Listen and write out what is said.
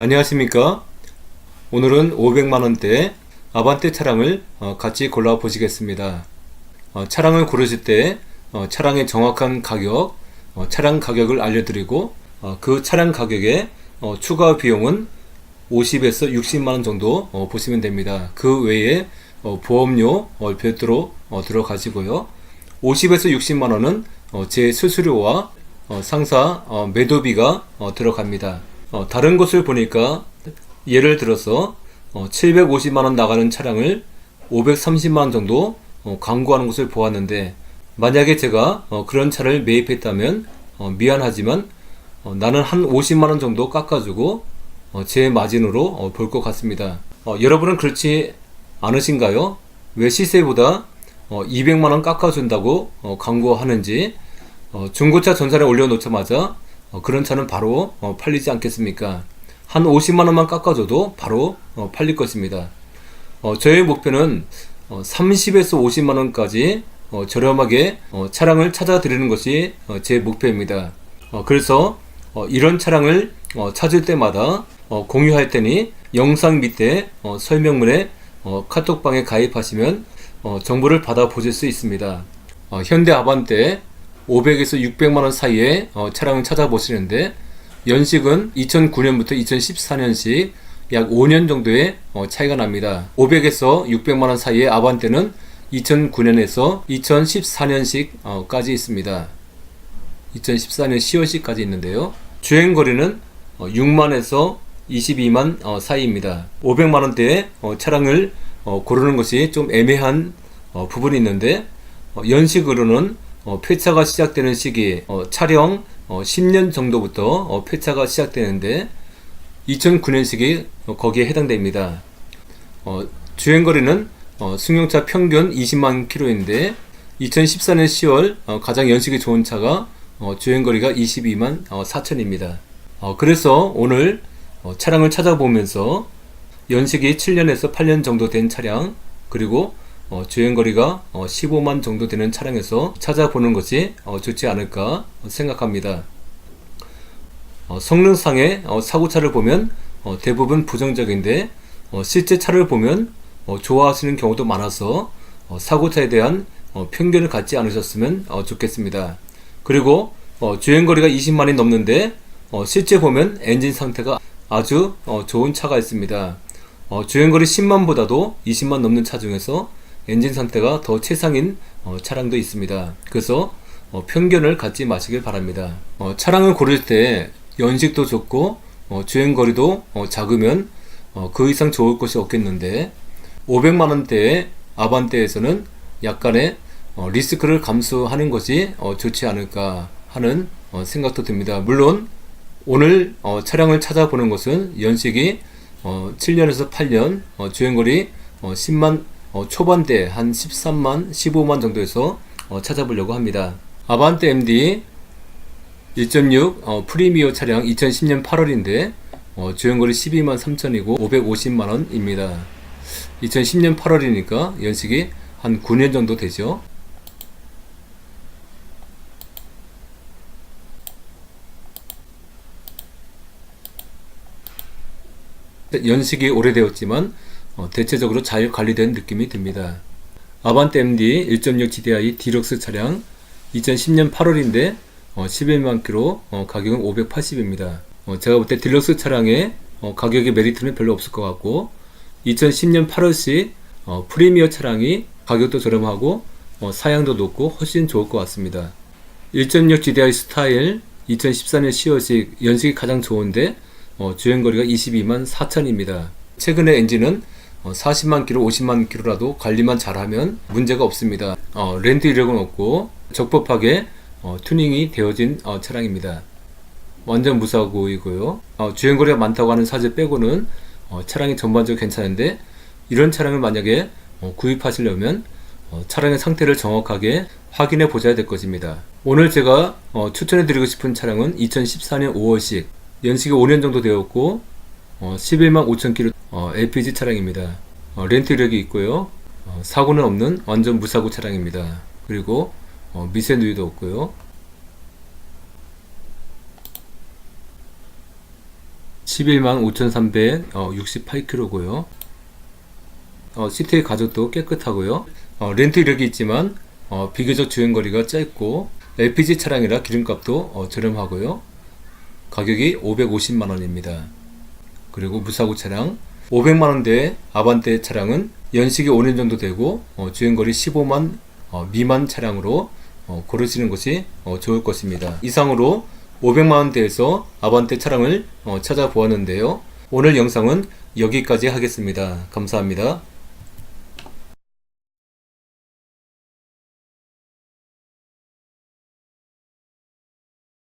안녕하십니까? 오늘은 500만원대 아반떼 차량을 어, 같이 골라 보시겠습니다. 어, 차량을 고르실 때 어, 차량의 정확한 가격 어, 차량 가격을 알려드리고 어, 그 차량 가격에 어, 추가 비용은 50에서 60만원 정도 어, 보시면 됩니다. 그 외에 어, 보험료 어, 별도로 어, 들어가시고요. 50에서 60만원은 어, 제 수수료와 어, 상사 어, 매도비가 어, 들어갑니다. 어, 다른 곳을 보니까 예를 들어서 어, 750만원 나가는 차량을 530만원 정도 어, 광고하는 곳을 보았는데 만약에 제가 어, 그런 차를 매입했다면 어, 미안하지만 어, 나는 한 50만원 정도 깎아주고 어, 제 마진으로 어, 볼 것 같습니다. 어, 여러분은 그렇지 않으신가요? 왜 시세보다 어, 200만원 깎아준다고 어, 광고하는지 어, 중고차 전산에 올려놓자마자 어, 그런 차는 바로 어, 팔리지 않겠습니까? 한 50만원만 깎아줘도 바로 어, 팔릴 것입니다. 어, 저의 목표는 어, 30에서 50만원까지 어, 저렴하게 어, 차량을 찾아드리는 것이 어, 제 목표입니다. 어, 그래서 어, 이런 차량을 어, 찾을 때마다 어, 공유할 테니 영상 밑에 어, 설명문에 어, 카톡방에 가입하시면 어, 정보를 받아 보실 수 있습니다. 어, 현대 아반떼 500에서 600만 원 사이에 어, 차량을 찾아보시는데 연식은 2009년부터 2014년씩 약 5년 정도의 어, 차이가 납니다. 500에서 600만 원 사이의 아반떼는 2009년에서 2014년씩까지 있습니다. 2014년 10월씩까지 있는데요. 주행 거리는 6만에서 22만 어, 사이입니다. 500만 원대의 어, 차량을 어, 고르는 것이 좀 애매한 어, 부분이 있는데 어, 연식으로는 어, 폐차가 시작되는 시기 어, 차량 어, 10년 정도부터 어, 폐차가 시작되는데 2009년식이 어, 거기에 해당됩니다. 어, 주행거리는 어, 승용차 평균 20만 킬로인데 2014년 10월 어, 가장 연식이 좋은 차가 어, 주행거리가 22만 어, 4천입니다. 어, 그래서 오늘 어, 차량을 찾아보면서 연식이 7년에서 8년 정도 된 차량 그리고 어, 주행거리가 어, 15만 정도 되는 차량에서 찾아보는 것이 어, 좋지 않을까 생각합니다. 어, 성능상의 어, 사고차를 보면 어, 대부분 부정적인데 어, 실제 차를 보면 어, 좋아하시는 경우도 많아서 어, 사고차에 대한 어, 편견을 갖지 않으셨으면 어, 좋겠습니다. 그리고 어, 주행거리가 20만이 넘는데 어, 실제 보면 엔진 상태가 아주 어, 좋은 차가 있습니다. 어, 주행거리 10만보다도 20만 넘는 차 중에서 엔진 상태가 더 최상인 어, 차량도 있습니다. 그래서 어, 편견을 갖지 마시길 바랍니다. 어, 차량을 고를 때 연식도 좋고 어, 주행 거리도 어, 작으면 어, 그 이상 좋을 것이 없겠는데 500만 원대의 아반떼에서는 약간의 어, 리스크를 감수하는 것이 어, 좋지 않을까 하는 어, 생각도 듭니다. 물론 오늘 어, 차량을 찾아보는 것은 연식이 어, 7년에서 8년 어, 주행거리 어, 10만 어, 초반대 한 13만 15만 정도에서 어, 찾아보려고 합니다. 아반떼 MD 1.6 어, 프리미어 차량 2010년 8월인데 어, 주행거리 12만 3천이고 550만 원입니다. 2010년 8월이니까 연식이 한 9년 정도 되죠. 연식이 오래되었지만 어, 대체적으로 잘 관리된 느낌이 듭니다. 아반떼 MD 1.6 GDI 디럭스 차량 2010년 8월인데 어, 11만 킬로 어, 가격은 580입니다. 어, 제가 볼 때 딜럭스 차량의 어, 가격의 메리트는 별로 없을 것 같고 2010년 8월시 어, 프리미어 차량이 가격도 저렴하고 어, 사양도 높고 훨씬 좋을 것 같습니다. 1.6 GDI 스타일 2014년 10월식 연식이 가장 좋은데 어, 주행거리가 22만 4천입니다. 최근에 엔진은 어, 40만 킬로, 50만 킬로라도 관리만 잘하면 문제가 없습니다. 어, 렌트 이력은 없고 적법하게 어, 튜닝이 되어진 어, 차량입니다. 완전 무사고이고요. 어, 주행거리가 많다고 하는 사실 빼고는 어, 차량이 전반적으로 괜찮은데 이런 차량을 만약에 어, 구입하시려면 어, 차량의 상태를 정확하게 확인해 보셔야 될 것입니다. 오늘 제가 어, 추천해 드리고 싶은 차량은 2014년 5월식 연식이 5년 정도 되었고 어, 11만 5천 킬로 어, LPG 차량입니다. 어, 렌트 이력이 있고요. 어, 사고는 없는 완전 무사고 차량입니다. 그리고 어, 미세 누유도 없고요. 11만 5,368km고요. 어, 시트의 가죽도 깨끗하고요. 어, 렌트 이력이 있지만 어, 비교적 주행 거리가 짧고 LPG 차량이라 기름값도 어, 저렴하고요. 가격이 550만 원입니다. 그리고 무사고 차량 500만 원대의 아반떼 차량은 연식이 5년 정도 되고 어, 주행거리 15만 어, 미만 차량으로 어, 고르시는 것이 어, 좋을 것입니다. 이상으로 500만 원대에서 아반떼 차량을 어, 찾아보았는데요. 오늘 영상은 여기까지 하겠습니다. 감사합니다.